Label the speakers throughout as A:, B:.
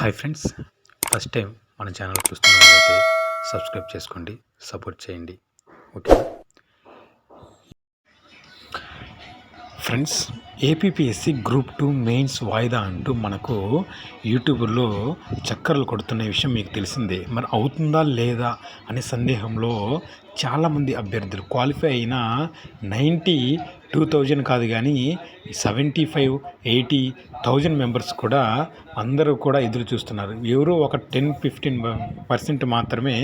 A: Hi friends. First time మన channel చూస్తున్న వాళ్ళైతే సబ్స్క్రైబ్ చేసుకోండి సపోర్ట్ చేయండి. Okay friends APPSC group two mains వాయిదా అంటూ మనకు యూట్యూబ్లో చక్కర్లు కొడుతున్న విషయం మీకు తెలిసిందే. మరి అవుతుందా లేదా అనే సందేహంలో చాలామంది అభ్యర్థులు క్వాలిఫై అయిన నైంటీ టూ థౌజండ్ కాదు కానీ seventy five eighty thousand members కూడా అందరూ కూడా ఎదురు చూస్తున్నారు. ఎవరో ఒక టెన్ ఫిఫ్టీన్ పర్సెంట్ మాత్రమే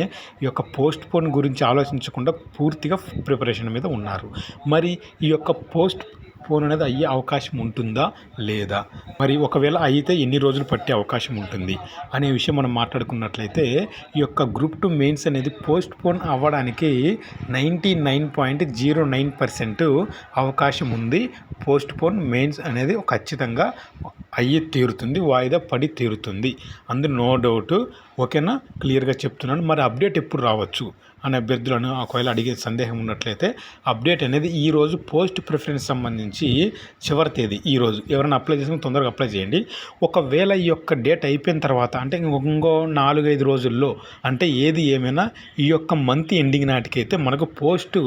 A: ఈ యొక్క పోస్ట్ పోన్ గురించి ఆలోచించకుండా పూర్తిగా ప్రిపరేషన్ మీద ఉన్నారు. మరి ఈ యొక్క పోస్ట్ ఫోన్ అనేది అయ్యే అవకాశం ఉంటుందా? లేదా? మరి ఒకవేళ అయితే ఎన్ని రోజులు పట్టే అవకాశం ఉంటుంది? అనే విషయం మనం మాట్లాడుకున్నట్లయితే ఈ యొక్క గ్రూప్ టు మెయిన్స్ అనేది పోస్ట్ పోన్ అవ్వడానికి ninety nine point zero nine percent అవకాశం ఉంది. పోస్ట్ పోన్ మెయిన్స్ అనేది ఖచ్చితంగా అయ్యి తీరుతుంది వాయిదా పడి తీరుతుంది. అందు నో డౌట్ ఓకేనా? క్లియర్గా చెప్తున్నాను. మరి అప్డేట్ ఎప్పుడు రావచ్చు? అనే అభ్యర్థులను ఒకవేళ అడిగే సందేహం ఉన్నట్లయితే అప్డేట్ అనేది ఈరోజు పోస్ట్ ప్రిఫరెన్స్ సంబంధించి చివరి తేదీ ఈరోజు ఎవరైనా అప్లై చేసుకుని తొందరగా అప్లై చేయండి. ఒకవేళ ఈ యొక్క డేట్ అయిపోయిన తర్వాత అంటే ఇంకో నాలుగైదు రోజుల్లో అంటే ఏది ఏమైనా ఈ యొక్క మంత్ ఎండింగ్ నాటికైతే మనకు పోస్ట్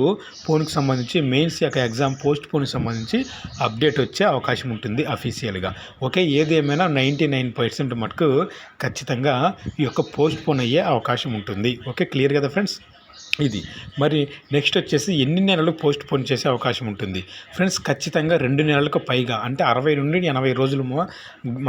A: పోన్కి సంబంధించి మెయిన్స్ యొక్క ఎగ్జామ్ పోస్ట్ పోన్కి సంబంధించి అప్డేట్ వచ్చే అవకాశం ఉంటుంది అఫీషియల్గా. ఓకే? ఏది ఏదేమైనా నైంటీ నైన్ పర్సెంట్ మటుకు ఖచ్చితంగా ఈ యొక్క పోస్ట్ పోన్ అయ్యే అవకాశం ఉంటుంది. ఓకే క్లియర్ కదా ఫ్రెండ్స్? ఇది. మరి నెక్స్ట్ వచ్చేసి ఎన్ని నెలలు పోస్ట్ పోన్ చేసే అవకాశం ఉంటుంది? ఫ్రెండ్స్ ఖచ్చితంగా రెండు నెలలకు పైగా అంటే అరవై నుండి ఎనభై రోజుల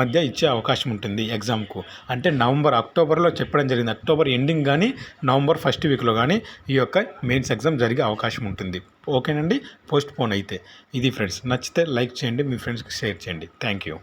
A: మధ్య ఇచ్చే అవకాశం ఉంటుంది ఎగ్జామ్కు. అంటే నవంబర్ అక్టోబర్లో చెప్పడం జరిగింది. అక్టోబర్ ఎండింగ్ కానీ నవంబర్ ఫస్ట్ వీక్లో కానీ ఈ యొక్క మెయిన్స్ ఎగ్జామ్ జరిగే అవకాశం ఉంటుంది. ఓకేనండి? పోస్ట్ పోన్ అయితే. ఇది ఫ్రెండ్స్. నచ్చితే లైక్ చేయండి మీ ఫ్రెండ్స్కి షేర్ చేయండి. Thank you.